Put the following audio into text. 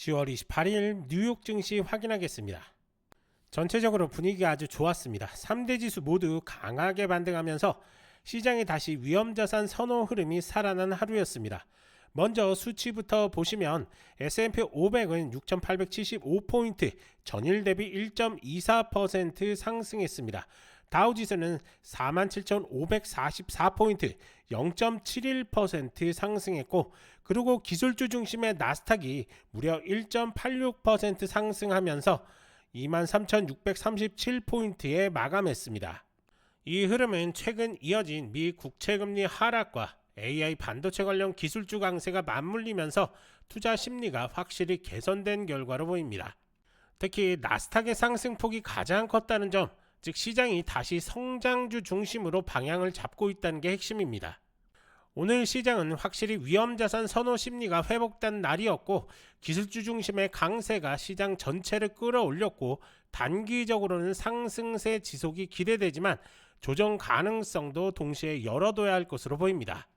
10월 28일 뉴욕 증시 확인하겠습니다. 전체적으로 분위기가 아주 좋았습니다. 3대 지수 모두 강하게 반등하면서 시장이 다시 위험자산 선호 흐름이 살아난 하루였습니다. 먼저 수치부터 보시면 S&P 500은 6,875포인트, 전일 대비 1.24% 상승했습니다. 다우지수는 47,544포인트, 0.71% 상승했고, 그리고 기술주 중심의 나스닥이 무려 1.86% 상승하면서 23,637포인트에 마감했습니다. 이 흐름은 최근 이어진 미 국채금리 하락과 AI 반도체 관련 기술주 강세가 맞물리면서 투자 심리가 확실히 개선된 결과로 보입니다. 특히 나스닥의 상승폭이 가장 컸다는 점, 즉 시장이 다시 성장주 중심으로 방향을 잡고 있다는 게 핵심입니다. 오늘 시장은 확실히 위험자산 선호 심리가 회복된 날이었고 기술주 중심의 강세가 시장 전체를 끌어올렸고 단기적으로는 상승세 지속이 기대되지만 조정 가능성도 동시에 열어둬야 할 것으로 보입니다.